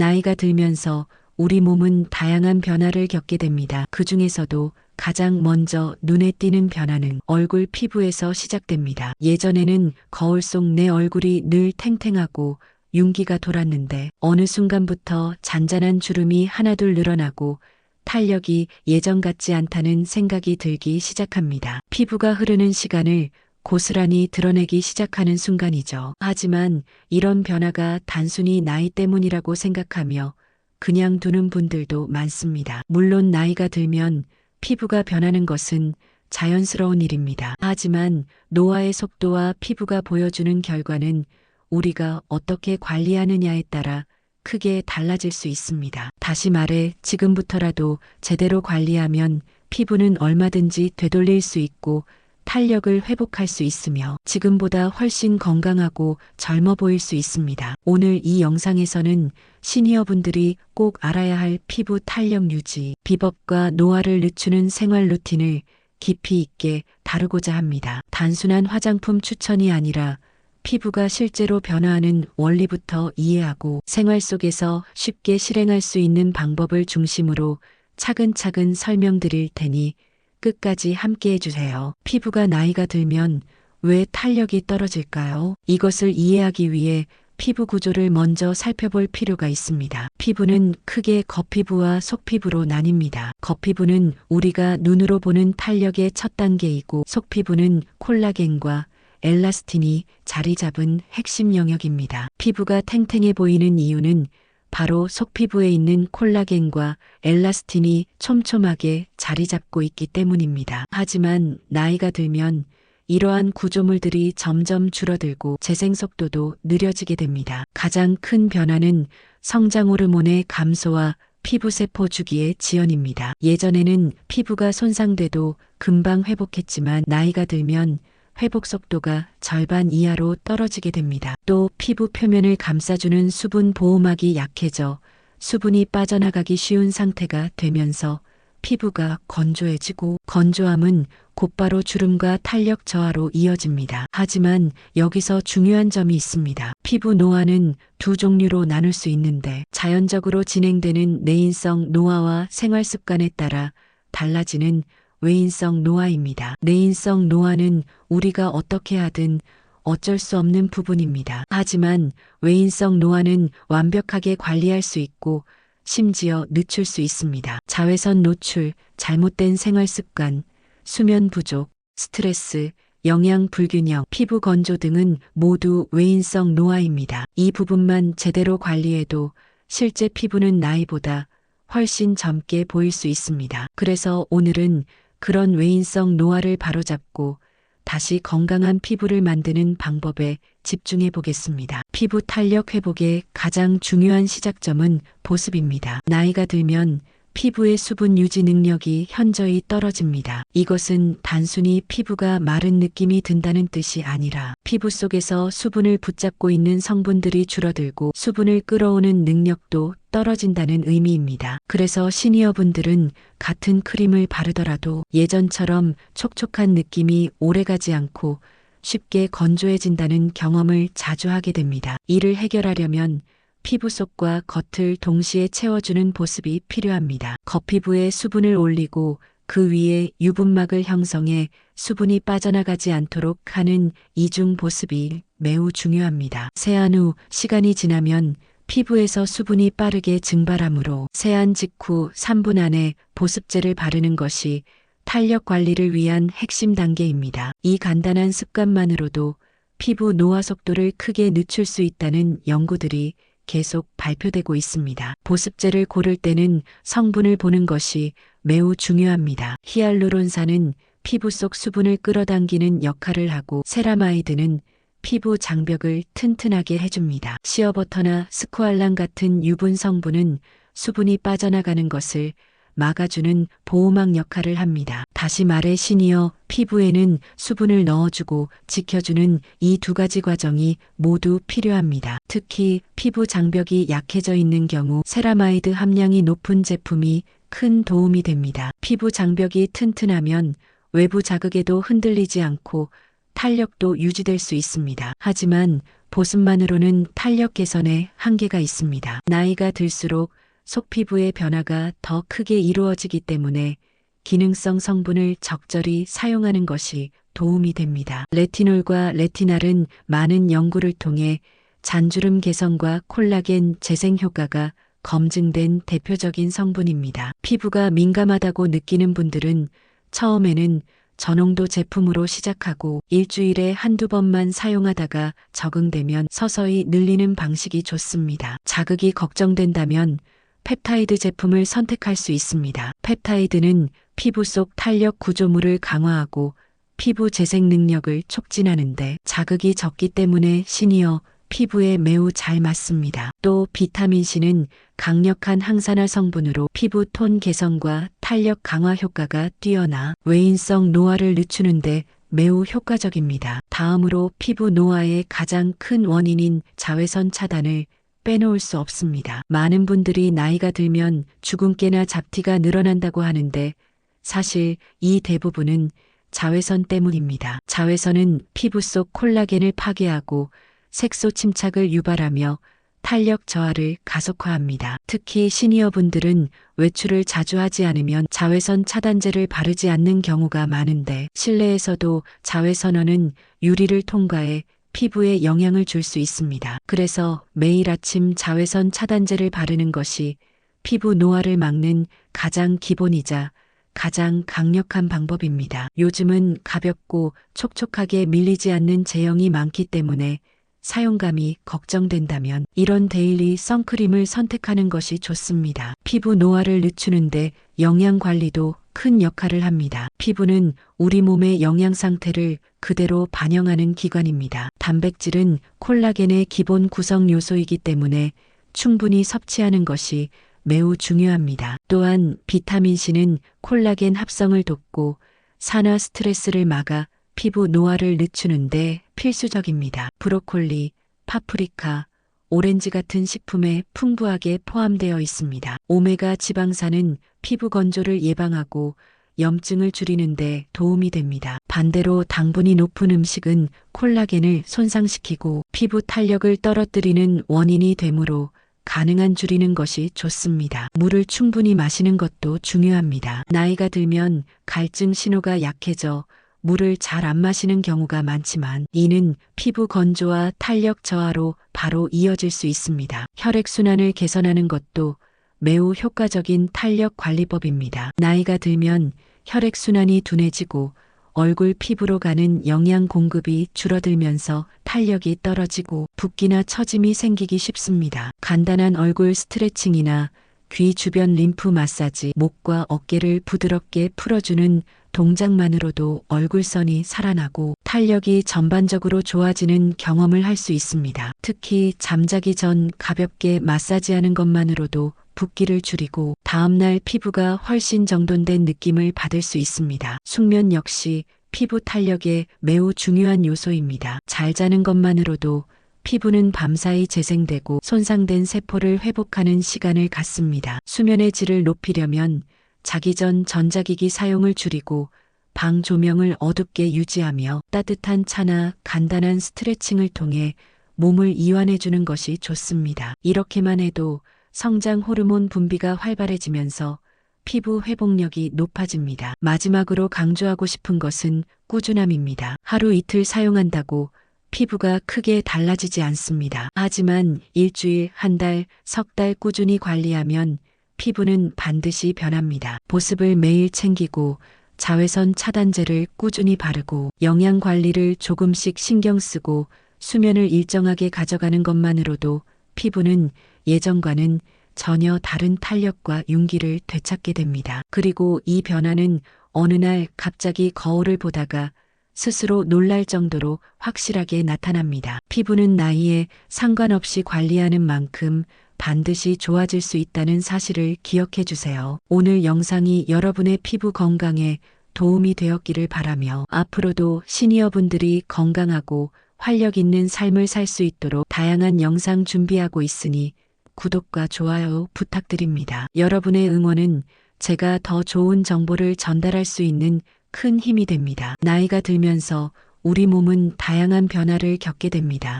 나이가 들면서 우리 몸은 다양한 변화를 겪게 됩니다. 그 중에서도 가장 먼저 눈에 띄는 변화는 얼굴 피부에서 시작됩니다. 예전에는 거울 속 내 얼굴이 늘 탱탱하고 윤기가 돌았는데 어느 순간부터 잔잔한 주름이 하나둘 늘어나고 탄력이 예전 같지 않다는 생각이 들기 시작합니다. 피부가 흐르는 시간을 고스란히 드러내기 시작하는 순간이죠. 하지만 이런 변화가 단순히 나이 때문이라고 생각하며 그냥 두는 분들도 많습니다. 물론 나이가 들면 피부가 변하는 것은 자연스러운 일입니다. 하지만 노화의 속도와 피부가 보여주는 결과는 우리가 어떻게 관리하느냐에 따라 크게 달라질 수 있습니다. 다시 말해 지금부터라도 제대로 관리하면 피부는 얼마든지 되돌릴 수 있고 탄력을 회복할 수 있으며 지금보다 훨씬 건강하고 젊어 보일 수 있습니다. 오늘 이 영상에서는 시니어 분들이 꼭 알아야 할 피부 탄력 유지, 비법과 노화를 늦추는 생활 루틴을 깊이 있게 다루고자 합니다. 단순한 화장품 추천이 아니라 피부가 실제로 변화하는 원리부터 이해하고 생활 속에서 쉽게 실행할 수 있는 방법을 중심으로 차근차근 설명드릴 테니 끝까지 함께 해주세요. 피부가 나이가 들면 왜 탄력이 떨어질까요? 이것을 이해하기 위해 피부 구조를 먼저 살펴볼 필요가 있습니다. 피부는 크게 겉피부와 속피부로 나뉩니다. 겉피부는 우리가 눈으로 보는 탄력의 첫 단계이고 속피부는 콜라겐과 엘라스틴이 자리 잡은 핵심 영역입니다. 피부가 탱탱해 보이는 이유는 바로 속피부에 있는 콜라겐과 엘라스틴이 촘촘하게 자리 잡고 있기 때문입니다. 하지만 나이가 들면 이러한 구조물들이 점점 줄어들고 재생 속도도 느려지게 됩니다. 가장 큰 변화는 성장 호르몬의 감소와 피부세포 주기의 지연입니다. 예전에는 피부가 손상돼도 금방 회복했지만 나이가 들면 회복 속도가 절반 이하로 떨어지게 됩니다. 또 피부 표면을 감싸주는 수분 보호막이 약해져 수분이 빠져나가기 쉬운 상태가 되면서 피부가 건조해지고 건조함은 곧바로 주름과 탄력 저하로 이어집니다. 하지만 여기서 중요한 점이 있습니다. 피부 노화는 두 종류로 나눌 수 있는데 자연적으로 진행되는 내인성 노화와 생활 습관에 따라 달라지는 외인성 노화입니다. 내인성 노화는 우리가 어떻게 하든 어쩔 수 없는 부분입니다. 하지만 외인성 노화는 완벽하게 관리할 수 있고 심지어 늦출 수 있습니다. 자외선 노출, 잘못된 생활 습관, 수면 부족, 스트레스, 영양 불균형, 피부 건조 등은 모두 외인성 노화입니다. 이 부분만 제대로 관리해도 실제 피부는 나이보다 훨씬 젊게 보일 수 있습니다. 그래서 오늘은 그런 외인성 노화를 바로잡고 다시 건강한 피부를 만드는 방법에 집중해 보겠습니다. 피부 탄력 회복의 가장 중요한 시작점은 보습입니다. 나이가 들면 피부의 수분 유지 능력이 현저히 떨어집니다. 이것은 단순히 피부가 마른 느낌이 든다는 뜻이 아니라 피부 속에서 수분을 붙잡고 있는 성분들이 줄어들고 수분을 끌어오는 능력도 떨어진다는 의미입니다. 그래서 시니어분들은 같은 크림을 바르더라도 예전처럼 촉촉한 느낌이 오래가지 않고 쉽게 건조해진다는 경험을 자주 하게 됩니다. 이를 해결하려면 피부 속과 겉을 동시에 채워주는 보습이 필요합니다. 겉피부에 수분을 올리고 그 위에 유분막을 형성해 수분이 빠져나가지 않도록 하는 이중 보습이 매우 중요합니다. 세안 후 시간이 지나면 피부에서 수분이 빠르게 증발하므로 세안 직후 3분 안에 보습제를 바르는 것이 탄력 관리를 위한 핵심 단계입니다. 이 간단한 습관만으로도 피부 노화 속도를 크게 늦출 수 있다는 연구들이 계속 발표되고 있습니다. 보습제를 고를 때는 성분을 보는 것이 매우 중요합니다. 히알루론산은 피부 속 수분을 끌어당기는 역할을 하고 세라마이드는 피부 장벽을 튼튼하게 해줍니다. 시어버터나 스코알란 같은 유분 성분은 수분이 빠져나가는 것을 막아주는 보호막 역할을 합니다. 다시 말해 시니어 피부에는 수분을 넣어주고 지켜주는 이 두 가지 과정이 모두 필요합니다. 특히 피부 장벽이 약해져 있는 경우 세라마이드 함량이 높은 제품이 큰 도움이 됩니다. 피부 장벽이 튼튼하면 외부 자극에도 흔들리지 않고 탄력도 유지될 수 있습니다. 하지만 보습만으로는 탄력 개선에 한계가 있습니다. 나이가 들수록 속 피부의 변화가 더 크게 이루어지기 때문에 기능성 성분을 적절히 사용하는 것이 도움이 됩니다. 레티놀과 레티날은 많은 연구를 통해 잔주름 개선과 콜라겐 재생 효과가 검증된 대표적인 성분입니다. 피부가 민감하다고 느끼는 분들은 처음에는 저농도 제품으로 시작하고 일주일에 한두 번만 사용하다가 적응되면 서서히 늘리는 방식이 좋습니다. 자극이 걱정된다면 펩타이드 제품을 선택할 수 있습니다. 펩타이드는 피부 속 탄력 구조물을 강화하고 피부 재생 능력을 촉진하는데 자극이 적기 때문에 시니어 피부에 매우 잘 맞습니다. 또 비타민C는 강력한 항산화 성분으로 피부 톤 개선과 탄력 강화 효과가 뛰어나 외인성 노화를 늦추는데 매우 효과적입니다. 다음으로 피부 노화의 가장 큰 원인인 자외선 차단을 빼놓을 수 없습니다. 많은 분들이 나이가 들면 주근깨나 잡티가 늘어난다고 하는데 사실 이 대부분은 자외선 때문입니다. 자외선은 피부 속 콜라겐을 파괴하고 색소 침착을 유발하며 탄력 저하를 가속화합니다. 특히 시니어분들은 외출을 자주 하지 않으면 자외선 차단제를 바르지 않는 경우가 많은데 실내에서도 자외선원은 유리를 통과해 피부에 영향을 줄 수 있습니다. 그래서 매일 아침 자외선 차단제를 바르는 것이 피부 노화를 막는 가장 기본이자 가장 강력한 방법입니다. 요즘은 가볍고 촉촉하게 밀리지 않는 제형이 많기 때문에 사용감이 걱정된다면 이런 데일리 선크림을 선택하는 것이 좋습니다. 피부 노화를 늦추는데 영양 관리도 큰 역할을 합니다. 피부는 우리 몸의 영양 상태를 그대로 반영하는 기관입니다. 단백질은 콜라겐의 기본 구성 요소이기 때문에 충분히 섭취하는 것이 매우 중요합니다. 또한 비타민C는 콜라겐 합성을 돕고 산화 스트레스를 막아 피부 노화를 늦추는데 필수적입니다. 브로콜리, 파프리카, 오렌지 같은 식품에 풍부하게 포함되어 있습니다. 오메가 지방산은 피부 건조를 예방하고 염증을 줄이는데 도움이 됩니다. 반대로 당분이 높은 음식은 콜라겐을 손상시키고 피부 탄력을 떨어뜨리는 원인이 되므로 가능한 줄이는 것이 좋습니다. 물을 충분히 마시는 것도 중요합니다. 나이가 들면 갈증 신호가 약해져 물을 잘 안 마시는 경우가 많지만 이는 피부 건조와 탄력 저하로 바로 이어질 수 있습니다. 혈액순환을 개선하는 것도 매우 효과적인 탄력 관리법입니다. 나이가 들면 혈액순환이 둔해지고 얼굴 피부로 가는 영양 공급이 줄어들면서 탄력이 떨어지고 붓기나 처짐이 생기기 쉽습니다. 간단한 얼굴 스트레칭이나 귀 주변 림프 마사지, 목과 어깨를 부드럽게 풀어주는 동작만으로도 얼굴선이 살아나고 탄력이 전반적으로 좋아지는 경험을 할 수 있습니다. 특히 잠자기 전 가볍게 마사지하는 것만으로도 붓기를 줄이고 다음날 피부가 훨씬 정돈된 느낌을 받을 수 있습니다. 숙면 역시 피부 탄력에 매우 중요한 요소입니다. 잘 자는 것만으로도 피부는 밤사이 재생되고 손상된 세포를 회복하는 시간을 갖습니다. 수면의 질을 높이려면 자기 전 전자기기 사용을 줄이고 방 조명을 어둡게 유지하며 따뜻한 차나 간단한 스트레칭을 통해 몸을 이완해주는 것이 좋습니다. 이렇게만 해도 성장 호르몬 분비가 활발해지면서 피부 회복력이 높아집니다. 마지막으로 강조하고 싶은 것은 꾸준함입니다. 하루 이틀 사용한다고 피부가 크게 달라지지 않습니다. 하지만 일주일, 한 달, 석 달 꾸준히 관리하면 피부는 반드시 변합니다. 보습을 매일 챙기고 자외선 차단제를 꾸준히 바르고 영양 관리를 조금씩 신경 쓰고 수면을 일정하게 가져가는 것만으로도 피부는 예전과는 전혀 다른 탄력과 윤기를 되찾게 됩니다. 그리고 이 변화는 어느 날 갑자기 거울을 보다가 스스로 놀랄 정도로 확실하게 나타납니다. 피부는 나이에 상관없이 관리하는 만큼 반드시 좋아질 수 있다는 사실을 기억해 주세요. 오늘 영상이 여러분의 피부 건강에 도움이 되었기를 바라며 앞으로도 시니어분들이 건강하고 활력 있는 삶을 살 수 있도록 다양한 영상 준비하고 있으니 구독과 좋아요 부탁드립니다. 여러분의 응원은 제가 더 좋은 정보를 전달할 수 있는 큰 힘이 됩니다. 나이가 들면서 우리 몸은 다양한 변화를 겪게 됩니다.